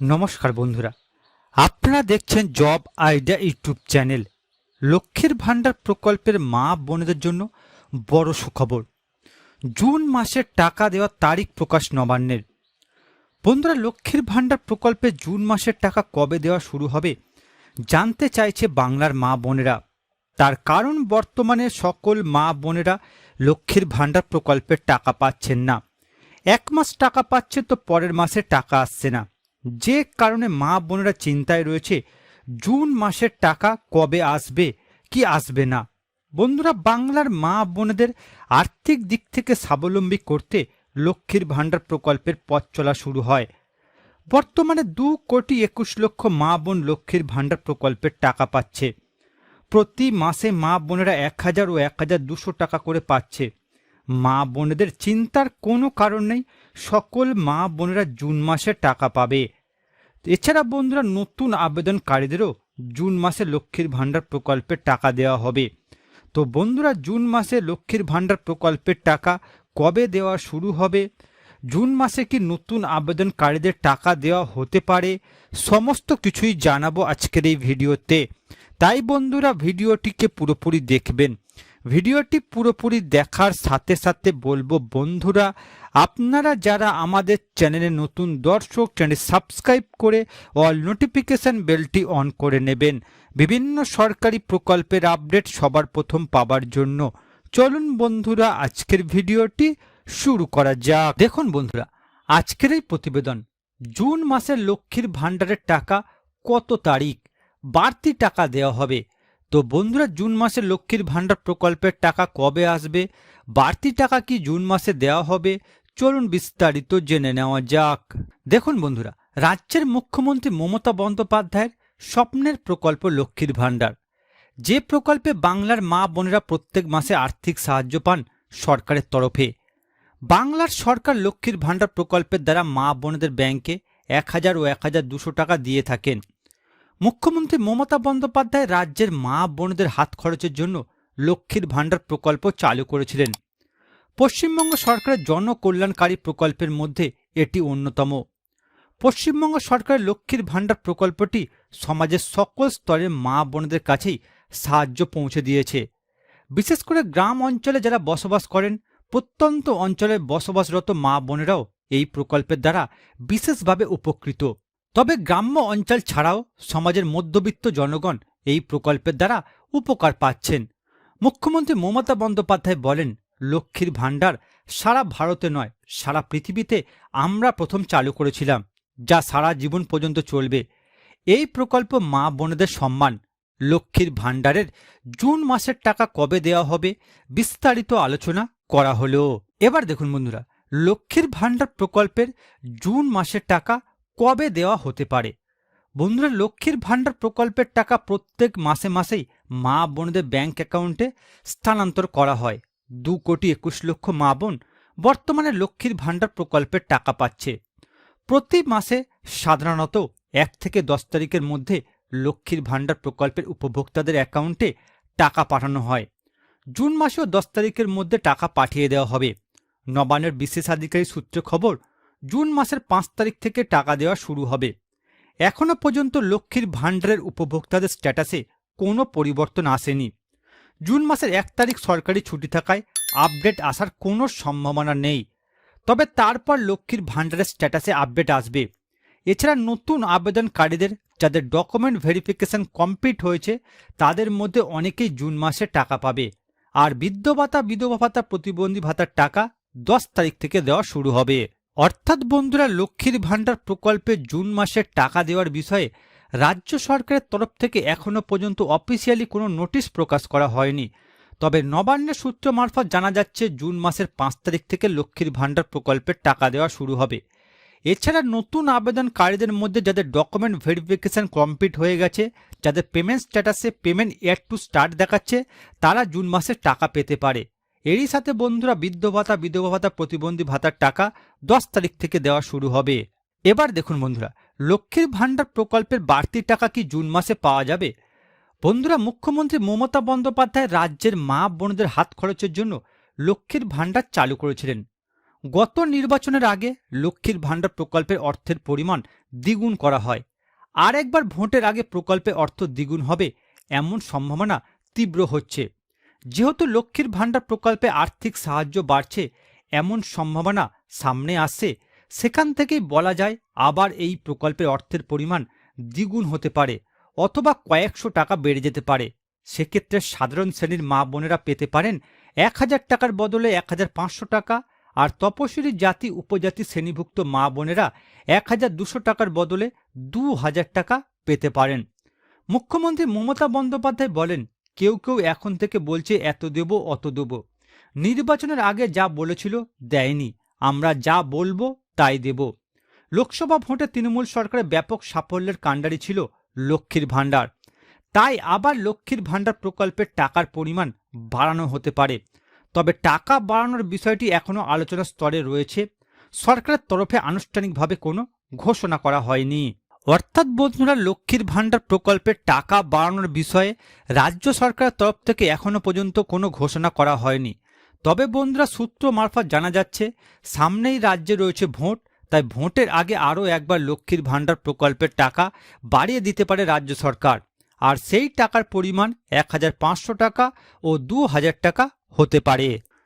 নমস্কার বন্ধুরা, আপনারা দেখছেন জব আইডিয়া ইউটিউব চ্যানেল, লক্ষ্মীর ভাণ্ডার প্রকল্পের মা বোনেদের জন্য বড় সুখবর। জুন মাসের টাকা দেওয়ার তারিখ প্রকাশ নবান্নের। বন্ধুরা, লক্ষ্মীর ভাণ্ডার প্রকল্পে জুন মাসের টাকা কবে দেওয়া শুরু হবে জানতে চাইছে বাংলার মা বোনেরা। তার কারণ বর্তমানে সকল মা বোনেরা লক্ষ্মীর ভাণ্ডার প্রকল্পের টাকা পাচ্ছেন না। এক মাস টাকা পাচ্ছে তো পরের মাসে টাকা আসছে না। যে কারণে মা বোনেরা চিন্তায় রয়েছে, জুন মাসের টাকা কবে আসবে, কি আসবে না? বন্ধুরা, বাংলার মা বোনেদের আর্থিক দিক থেকে স্বাবলম্বী করতে লক্ষ্মীর ভাণ্ডার প্রকল্পের পথ চলা শুরু হয়। বর্তমানে দু কোটি একুশ লক্ষ মা বোন লক্ষ্মীর ভাণ্ডার প্রকল্পের টাকা পাচ্ছে। প্রতি মাসে মা বোনেরা এক হাজার ও এক হাজার দুশো টাকা করে পাচ্ছে। মা বোনেদের চিন্তার কোনো কারণ নেই, সকল মা বোনেরা জুন মাসে টাকা পাবে। এছাড়া বন্ধুরা, নতুন আবেদনকারীদেরও জুন মাসে লক্ষ্মীর ভাণ্ডার প্রকল্পের টাকা দেওয়া হবে। তো বন্ধুরা, জুন মাসে লক্ষ্মীর ভাণ্ডার প্রকল্পের টাকা কবে দেওয়া শুরু হবে? জুন মাসে কি নতুন আবেদনকারীদের টাকা দেওয়া হতে পারে? সমস্ত কিছুই জানাব আজকের এই ভিডিওতে। তাই বন্ধুরা, ভিডিওটিকে পুরোপুরি দেখবেন। ভিডিওটি পুরোপুরি দেখার সাথে সাথে বলব, বন্ধুরা, আপনারা যারা আমাদের চ্যানেলে নতুন দর্শক, চ্যানেল সাবস্ক্রাইব করে অল নোটিফিকেশন বেলটি অন করে নেবেন। বিভিন্ন সরকারি প্রকল্পের আপডেট সবার প্রথম পাবার জন্য। চলুন, বন্ধুরা, আজকের ভিডিওটি শুরু করা যাক। দেখুন, বন্ধুরা, আজকের এই প্রতিবেদন। জুন মাসের লক্ষ্মীর ভাণ্ডারের টাকা কত তারিখ? বাড়তি টাকা দেওয়া হবে। তো বন্ধুরা, জুন মাসে লক্ষ্মীর ভাণ্ডার প্রকল্পের টাকা কবে আসবে? বাড়তি টাকা কি জুন মাসে দেওয়া হবে? চলুন বিস্তারিত জেনে নেওয়া যাক। দেখুন বন্ধুরা, রাজ্যের মুখ্যমন্ত্রী মমতা বন্দ্যোপাধ্যায়ের স্বপ্নের প্রকল্প লক্ষ্মীর ভাণ্ডার। যে প্রকল্পে বাংলার মা বোনেরা প্রত্যেক মাসে আর্থিক সাহায্য পান সরকারের তরফে। বাংলার সরকার লক্ষ্মীর ভাণ্ডার প্রকল্পের দ্বারা মা বোনেদের ব্যাংকে এক হাজার ও এক হাজার দুশো টাকা দিয়ে থাকেন। মুখ্যমন্ত্রী মমতা বন্দ্যোপাধ্যায় রাজ্যের মা বোনদের হাত খরচের জন্য লক্ষ্মীর ভাণ্ডার প্রকল্প চালু করেছিলেন। পশ্চিমবঙ্গ সরকারের জনকল্যাণকারী প্রকল্পের মধ্যে এটি অন্যতম। পশ্চিমবঙ্গ সরকারের লক্ষ্মীর ভাণ্ডার প্রকল্পটি সমাজের সকল স্তরের মা বোনদের কাছেই সাহায্য পৌঁছে দিয়েছে। বিশেষ করে গ্রাম অঞ্চলে যারা বসবাস করেন, প্রত্যন্ত অঞ্চলে বসবাসরত মা বোনেরাও এই প্রকল্পের দ্বারা বিশেষভাবে উপকৃত। তবে গ্রাম্য অঞ্চল ছাড়াও সমাজের মধ্যবিত্ত জনগণ এই প্রকল্পের দ্বারা উপকার পাচ্ছেন। মুখ্যমন্ত্রী মমতা বন্দ্যোপাধ্যায় বলেন, লক্ষ্মীর ভাণ্ডার সারা ভারতে নয়, সারা পৃথিবীতে আমরা প্রথম চালু করেছিলাম, যা সারা জীবন পর্যন্ত চলবে। এই প্রকল্প মা বোনেদের সম্মান, লক্ষ্মীর ভাণ্ডারের জুন মাসের টাকা কবে দেওয়া হবে বিস্তারিত আলোচনা করা হলো। এবার দেখুন বন্ধুরা, লক্ষ্মীর ভাণ্ডার প্রকল্পের জুন মাসের টাকা কবে দেওয়া হতে পারে? বন্ধুরা, লক্ষ্মীর ভাণ্ডার প্রকল্পের টাকা প্রত্যেক মাসে মাসেই মা বোনদের ব্যাংক অ্যাকাউন্টে স্থানান্তর করা হয়। দু কোটি একুশ লক্ষ মা বোন বর্তমানে লক্ষ্মীর ভাণ্ডার প্রকল্পের টাকা পাচ্ছে। প্রতি মাসে সাধারণত এক থেকে দশ তারিখের মধ্যে লক্ষ্মীর ভাণ্ডার প্রকল্পের উপভোক্তাদের অ্যাকাউন্টে টাকা পাঠানো হয়। জুন মাসেও দশ তারিখের মধ্যে টাকা পাঠিয়ে দেওয়া হবে। নবান্নের বিশেষাধিকারী সূত্রে খবর জুন মাসের পাঁচ তারিখ থেকে টাকা দেওয়া শুরু হবে। এখনও পর্যন্ত লক্ষ্মীর ভাণ্ডারের উপভোক্তাদের স্ট্যাটাসে কোনো পরিবর্তন আসেনি। জুন মাসের এক তারিখ সরকারি ছুটি থাকায় আপডেট আসার কোনো সম্ভাবনা নেই। তবে তারপর লক্ষ্মীর ভাণ্ডারের স্ট্যাটাসে আপডেট আসবে। এছাড়া নতুন আবেদনকারীদের যাদের ডকুমেন্ট ভেরিফিকেশন কমপ্লিট হয়েছে, তাদের মধ্যে অনেকেই জুন মাসে টাকা পাবে। আর বৃদ্ধ ভাতা, বিধবা ভাতা, প্রতিবন্ধী ভাতার টাকা দশ তারিখ থেকে দেওয়া শুরু হবে। অর্থাৎ বন্ধুরা, লক্ষ্মীর ভাণ্ডার প্রকল্পে জুন মাসে টাকা দেওয়ার বিষয়ে রাজ্য সরকারের তরফ থেকে এখনও পর্যন্ত অফিসিয়ালি কোনো নোটিশ প্রকাশ করা হয়নি। তবে নবান্নের সূত্র মারফত জানা যাচ্ছে, জুন মাসের পাঁচ তারিখ থেকে লক্ষ্মীর ভাণ্ডার প্রকল্পের টাকা দেওয়া শুরু হবে। এছাড়া নতুন আবেদনকারীদের মধ্যে যাদের ডকুমেন্ট ভেরিফিকেশন কমপ্লিট হয়ে গেছে, যাদের পেমেন্ট স্ট্যাটাসে পেমেন্ট এয়ার টু স্টার্ট দেখাচ্ছে, তারা জুন মাসে টাকা পেতে পারে। এরই সাথে বন্ধুরা বৃদ্ধ ভাতা, বিধবা ভাতা, প্রতিবন্ধী ভাতার টাকা দশ তারিখ থেকে দেওয়া শুরু হবে। এবার দেখুন বন্ধুরা, লক্ষ্মীর ভাণ্ডার প্রকল্পের বাড়তি টাকা কি জুন মাসে পাওয়া যাবে? বন্ধুরা, মুখ্যমন্ত্রী মমতা বন্দ্যোপাধ্যায় রাজ্যের মা বোনদের হাত খরচের জন্য লক্ষ্মীর ভাণ্ডার চালু করেছিলেন। গত নির্বাচনের আগে লক্ষ্মীর ভাণ্ডার প্রকল্পের অর্থের পরিমাণ দ্বিগুণ করা হয়। আর একবার ভোটের আগে প্রকল্পে অর্থ দ্বিগুণ হবে, এমন সম্ভাবনা তীব্র হচ্ছে। যেহেতু লক্ষ্মীর ভাণ্ডার প্রকল্পে আর্থিক সাহায্য বাড়ছে, এমন সম্ভাবনা সামনে আসছে সেখান থেকেই বলা যায় আবার এই প্রকল্পের অর্থের পরিমাণ দ্বিগুণ হতে পারে অথবা কয়েকশো টাকা বেড়ে যেতে পারে। সেক্ষেত্রে সাধারণ শ্রেণির মা বোনেরা পেতে পারেন এক হাজার টাকার বদলে এক হাজার পাঁচশো টাকা আর তপশিলি জাতি উপজাতি শ্রেণীভুক্ত মা বোনেরা এক হাজার দুশো টাকার বদলে দু হাজার টাকা পেতে পারেন। মুখ্যমন্ত্রী মমতা বন্দ্যোপাধ্যায় বলেন কেউ কেউ এখন থেকে বলছে, এত দেব, অত দেব। নির্বাচনের আগে যা বলেছিল, দেয়নি। আমরা যা বলব, তাই দেব। লোকসভা ভোটে তৃণমূল সরকারের ব্যাপক সাফল্যের কাণ্ডারি ছিল লক্ষ্মীর ভাণ্ডার। তাই আবার লক্ষ্মীর ভাণ্ডার প্রকল্পের টাকার পরিমাণ বাড়ানো হতে পারে। তবে টাকা বাড়ানোর বিষয়টি এখনও আলোচনার স্তরে রয়েছে। সরকারের তরফে আনুষ্ঠানিকভাবে কোনো ঘোষণা করা হয়নি। অর্থাৎ বন্ধুরা লক্ষ্মীর ভাণ্ডার প্রকল্পের টাকা বাড়ানোর বিষয়ে রাজ্য সরকারের তরফ থেকে এখনও পর্যন্ত কোনো ঘোষণা করা হয়নি। তবে বন্ধুরা সূত্র মারফত জানা যাচ্ছে, সামনেই রাজ্যে রয়েছে ভোট, তাই ভোটের আগে আরও একবার লক্ষ্মীর ভাণ্ডার প্রকল্পের টাকা বাড়িয়ে দিতে পারে রাজ্য সরকার। আর সেই টাকার পরিমাণ এক হাজার পাঁচশো টাকা ও দু হাজার টাকা হতে পারে।